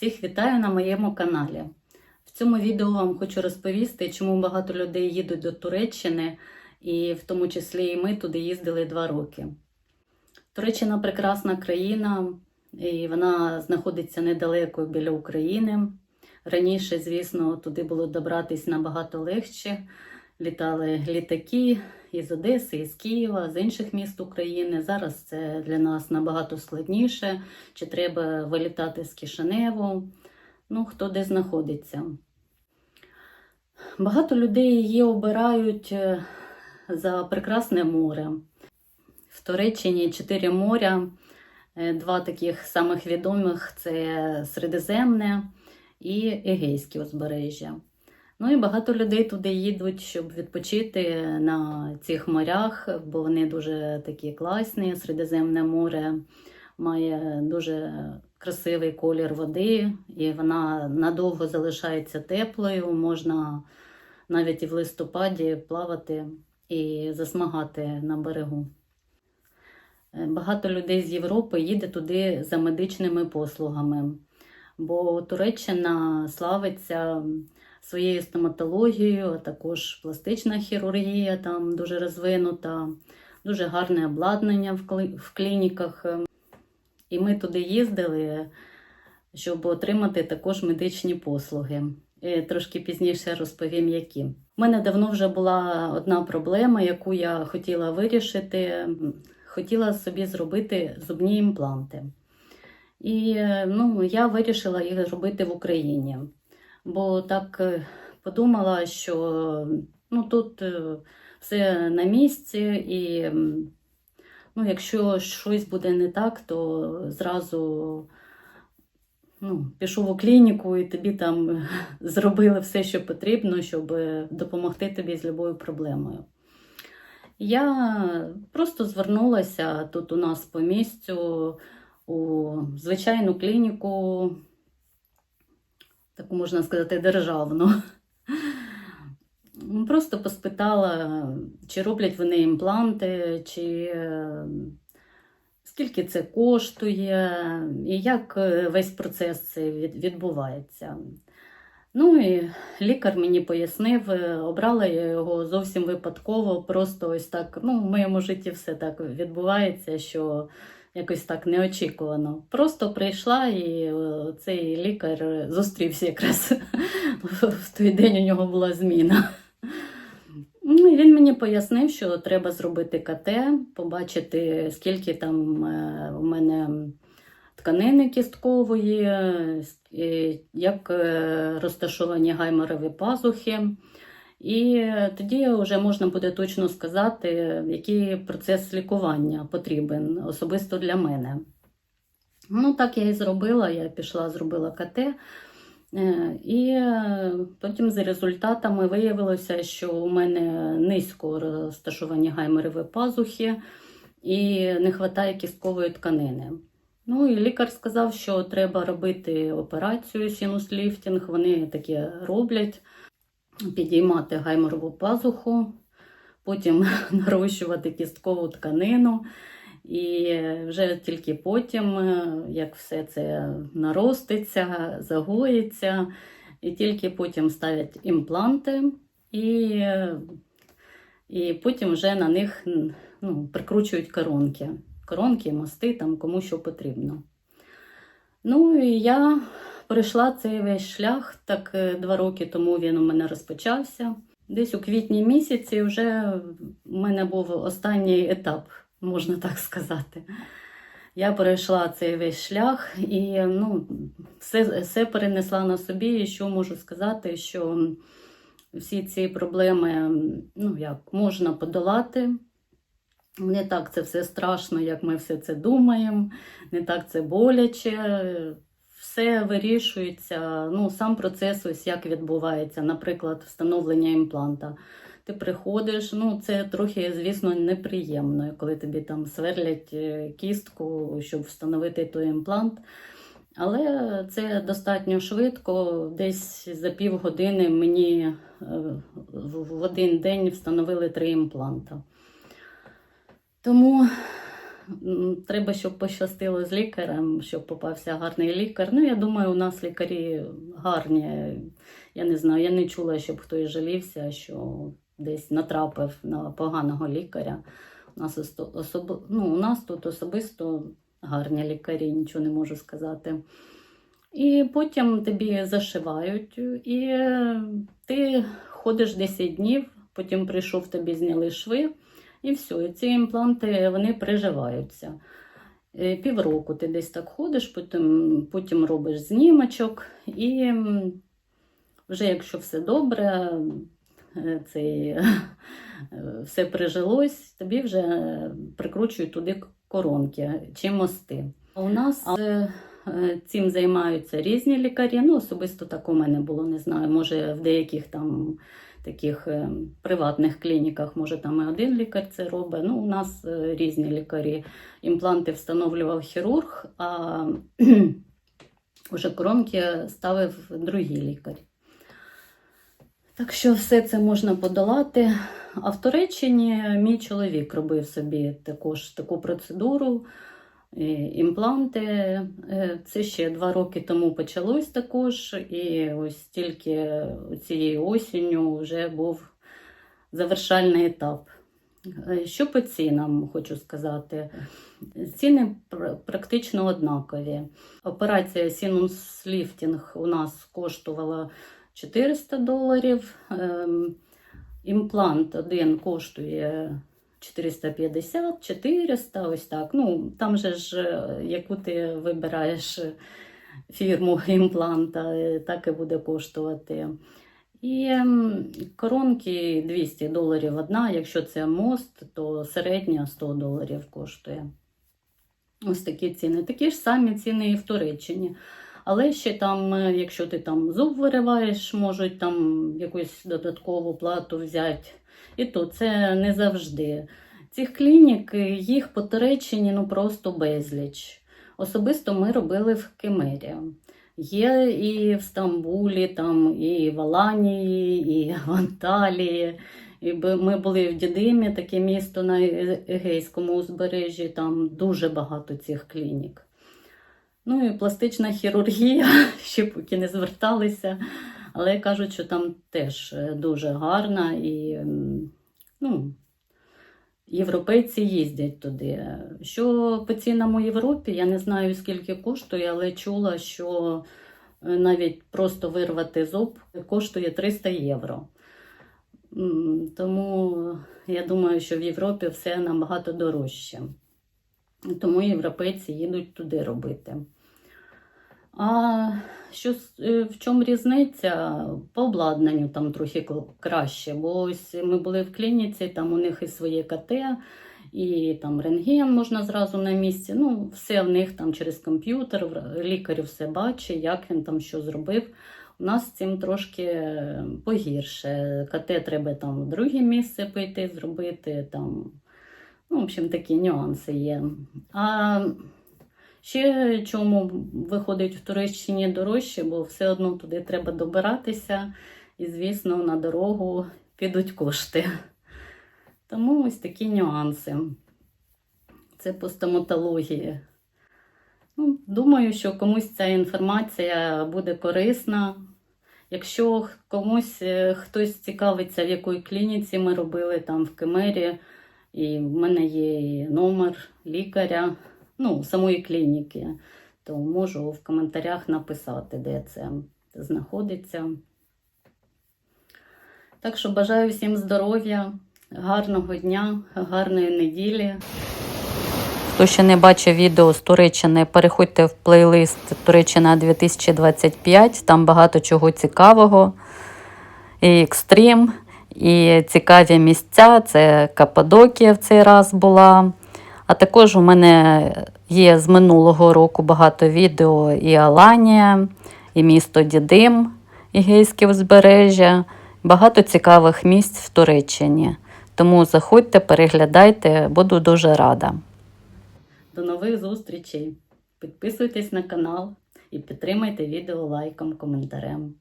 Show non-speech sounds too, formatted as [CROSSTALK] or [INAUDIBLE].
Всіх вітаю на моєму каналі. В цьому відео вам хочу розповісти, чому багато людей їдуть до Туреччини, і в тому числі і ми туди їздили два роки. Туреччина прекрасна країна, і вона знаходиться недалеко біля України. Раніше, звісно, туди було добратись набагато легше. Літали літаки із Одеси, із Києва, з інших міст України. Зараз це для нас набагато складніше. Чи треба вилітати з Кишиневу? Ну, хто де знаходиться. Багато людей її обирають е, за прекрасне море. В Туреччині чотири моря, Е, два таких самих відомих це Середземне і Егейське узбережжя. Ну і багато людей туди їдуть, щоб відпочити на цих морях, бо вони дуже такі класні. Середземне море має дуже красивий колір води, і вона надовго залишається теплою. Можна навіть і в листопаді плавати і засмагати на берегу. Е, Багато людей з Європи їде туди за медичними послугами, бо Туреччина славиться своєю стоматологією, а також пластична хірургія там дуже розвинута, дуже гарне обладнання в клініках. І ми туди їздили, щоб отримати також медичні послуги. І трошки пізніше розповім, які. У мене давно вже була одна проблема, яку я хотіла вирішити. Хотіла собі зробити зубні імпланти. І е, ну, я вирішила їх зробити в Україні. Бо так е, подумала, що ну, тут е, все на місці, і ну, якщо щось буде не так, то зразу ну, пішов у клініку і тобі там [LAUGHS] зробили все, що потрібно, щоб допомогти тобі з любою проблемою. Я просто звернулася тут у нас по місцю у звичайну клініку, таку можна сказати, державну. Просто поспитала, чи роблять вони імпланти, чи скільки це коштує, і як е, весь процес це відбувається. Ну і лікар мені пояснив, е, обрала я його зовсім випадково, просто ось так. Ну, в моєму житті все так відбувається, що якось так неочікувано. Просто прийшла, і е, цей лікар зустрівся якраз [LAUGHS] в той день у нього була зміна. Ну, він мені пояснив, що треба зробити КТ, побачити, скільки там е, у мене тканини кісткової, е, як розташовані гайморові пазухи. І тоді вже можна буде точно сказати, який процес лікування потрібен особисто для мене. Ну, так я і зробила. Я пішла, зробила КТ. Е, І потім за результатами виявилося, що у мене низько розташовані гайморові пазухи і не вистачає кісткової тканини. Ну і лікар сказав, що треба робити операцію синус-ліфтинг. Вони таке роблять, підіймати гайморову пазуху, потім [LAUGHS] нарощувати кісткову тканину. І вже тільки потім, е, як все це нароститься, загоїться, і тільки потім ставлять імпланти, і, і потім вже на них ну, прикручують коронки. Коронки, мости, там кому що потрібно. Ну і я пройшла цей весь шлях, так е, два роки тому він у мене розпочався. Десь у квітні місяці вже в мене був останній етап, можна так сказати. Я пройшла цей весь шлях і ну, все, все перенесла на собі. І що можу сказати, що всі ці проблеми ну, як, можна подолати. Не так це все страшно, як ми все це думаємо, не так це боляче. Все вирішується. Ну, сам процес, ось як відбувається, наприклад, встановлення імпланта. Ти приходиш, ну це трохи, звісно, неприємно, коли тобі там сверлять е, кістку, щоб встановити той імплант. Але це достатньо швидко. Десь за півгодини мені е, в один день встановили три імпланта. Тому треба, щоб пощастило з лікарем, щоб попався гарний лікар. Ну, я думаю, у нас лікарі гарні. Я не знаю, я не чула, щоб хтось жалівся, що десь натрапив на поганого лікаря. У нас, особ... ну, у нас тут особисто гарні лікарі, нічого не можу сказати. І потім тобі зашивають, і ти ходиш 10 днів, потім прийшов, тобі зняли шви, і все. І ці імпланти вони приживаються. Е, Півроку ти десь так ходиш, потім, потім робиш знімочок, і вже якщо все добре, е, цей, е, [LAUGHS] все прижилось, тобі вже прикручують туди коронки чи мости. У нас е, цим займаються різні лікарі. Ну, особисто так у мене було, не знаю. Може, в деяких там таких е, приватних клініках, може, там і один лікар це робить. Ну, у нас е, різні лікарі. Імпланти встановлював хірург, а [CLEARS THROAT] вже коронки ставив другий лікар. Так що все це можна подолати. А в Туреччині мій чоловік робив собі також таку процедуру. Імпланти. Е, Це ще два роки тому почалось також. І ось тільки цією осінню вже був завершальний етап. Е, Що по цінам хочу сказати? Ціни практично однакові. Операція Сінус Ліфтінг у нас коштувала 400 доларів. Ем, Імплант один коштує 450, 400, ось так. Ну, там же ж, е, яку ти вибираєш фірму [LAUGHS] імпланта, е, так і буде коштувати. І коронки 200 доларів одна, якщо це мост, то середня 100 доларів коштує. Ось такі ціни. Такі ж самі ціни і в Туреччині. Але ще там, е, якщо ти там зуб вириваєш, можуть там якусь додаткову плату взяти. І то це не завжди. Цих клінік, їх по Туреччині ну просто безліч. Особисто ми робили в Кемері. Є і в Стамбулі, там, і в Аланії, і в Анталії. І ми були в Дідимі, таке місто на Е- Егейському узбережжі, там дуже багато цих клінік. Ну і пластична хірургія, [LAUGHS] ще поки не зверталися, але кажуть, що там теж е, дуже гарна і ну, європейці їздять туди. Що по цінам у Європі, я не знаю скільки коштує, але чула, що е, навіть просто вирвати зуб коштує 300 євро. Тому я думаю, що в Європі все набагато дорожче. Тому європейці їдуть туди робити. А що, е, в чому різниця? По обладнанню там трохи краще. Бо ось ми були в клініці, там у них і своє КТ, і там рентген можна зразу на місці. Ну, все в них там через комп'ютер, лікар все бачить, як він там що зробив. У нас з цим трошки погірше. КТ треба там в друге місце пойти, зробити там. Ну, в общем, такі нюанси є. А ще чому виходить в Туреччині дорожче, бо все одно туди треба добиратися, і, звісно, на дорогу підуть кошти. Тому ось такі нюанси. Це по стоматології. Ну, думаю, що комусь ця інформація буде корисна. Якщо комусь е, хтось цікавиться, в якій клініці ми робили там в Кемері, і в мене є номер лікаря, ну, самої клініки, то можу в коментарях написати, де це знаходиться. Так що бажаю всім здоров'я, гарного дня, гарної неділі. Хто ще не бачив відео з Туреччини, переходьте в плейлист Туреччина 2025. Там багато чого цікавого. І екстрім, і цікаві місця. Це Каппадокія в цей раз була. А також у мене є з минулого року багато відео і Аланія, і місто Дідим, Ігейське узбережжя. Багато цікавих місць в Туреччині. Тому заходьте, переглядайте, буду дуже рада. До нових зустрічей. Підписуйтесь на канал і підтримайте відео лайком, коментарем.